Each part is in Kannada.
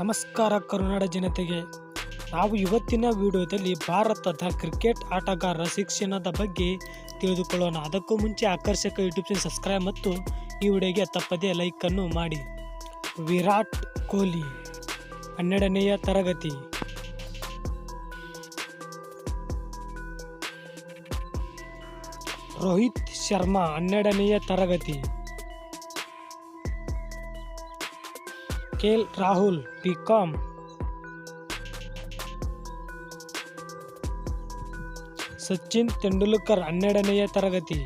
ನಮಸ್ಕಾರ ಕರುನಾಡ ಜನತೆಗೆ. ನಾವು ಇವತ್ತಿನ ವಿಡಿಯೋದಲ್ಲಿ ಭಾರತದ ಕ್ರಿಕೆಟ್ ಆಟಗಾರರ ಶಿಕ್ಷಣದ ಬಗ್ಗೆ ತಿಳಿದುಕೊಳ್ಳೋಣ. ಅದಕ್ಕೂ ಮುಂಚೆ ಆಕರ್ಷಕ ಯೂಟ್ಯೂಬ್ ಚಾನಲ್ ಸಬ್ಸ್ಕ್ರೈಬ್ ಮತ್ತು ಈ ವಿಡಿಯೋಗೆ ತಪ್ಪದೇ ಲೈಕನ್ನು ಮಾಡಿ. ವಿರಾಟ್ ಕೊಹ್ಲಿ, ಹನ್ನೆರಡನೆಯ ತರಗತಿ. ರೋಹಿತ್ ಶರ್ಮಾ, ಹನ್ನೆರಡನೆಯ ತರಗತಿ. ಕೆಎಲ್ ರಾಹುಲ್ ಬಿಕಾಂ ಸಚಿನ್ ತೆಂಡೂಲ್ಕರ್ ಹನ್ನೆರಡನೆಯ ತರಗತಿ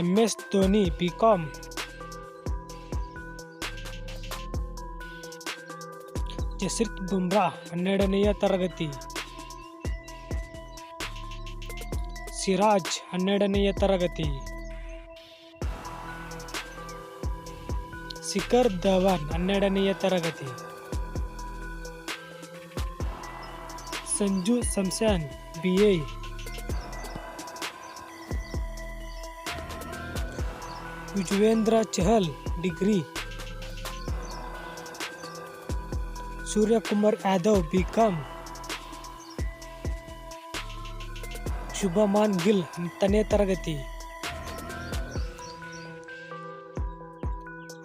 M S Dhoni B Com Jasprit Bumrah ಹನ್ನೆರಡನೆಯ ತರಗತಿ ಸಿರಾಜ್ ಹನ್ನೆರಡನೆಯ ತರಗತಿ ಶಿಖರ್ ಧವನ್ ಹನ್ನೆರಡನೆಯ ತರಗತಿ Sanju Samson B A Yuzvendra Chahal degree Suryakumar Yadav B Com Shubman Gill ಹತ್ತನೇ ತರಗತಿ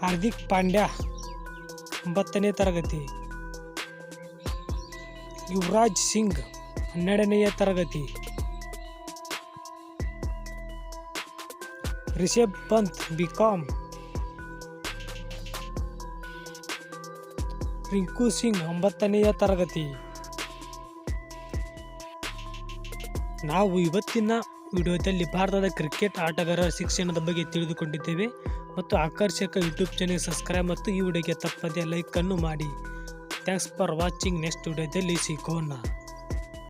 ಹಾರ್ದಿಕ್ ಪಾಂಡ್ಯ ಒಂಬತ್ತನೇ ತರಗತಿ. ಯುವರಾಜ್ ಸಿಂಗ್ ಹನ್ನೆರಡನೆಯ ತರಗತಿ. ರಿಷಬ್ ಪಂತ್ ಬಿ ಕಾಮ್ ರಿಂಕು ಸಿಂಗ್ ಒಂಬತ್ತನೆಯ ತರಗತಿ. ನಾವು ಇವತ್ತಿನ ವಿಡಿಯೋದಲ್ಲಿ ಭಾರತದ ಕ್ರಿಕೆಟ್ ಆಟಗಾರರ ಶಿಕ್ಷಣದ ಬಗ್ಗೆ ತಿಳಿದುಕೊಂಡಿದ್ದೇವೆ ಮತ್ತು ಆಕರ್ಷಕ ಯೂಟ್ಯೂಬ್ ಚಾನೆಲ್ ಸಬ್ಸ್ಕ್ರೈಬ್ ಮತ್ತು ಈ ವಿಡಿಯೋಗೆ ತಪ್ಪದೇ ಲೈಕನ್ನು ಮಾಡಿ. Thanks for watching. ನೆಕ್ಸ್ಟ್ ವಿಡಿಯೋದಲ್ಲಿ ಸಿಗೋಣ.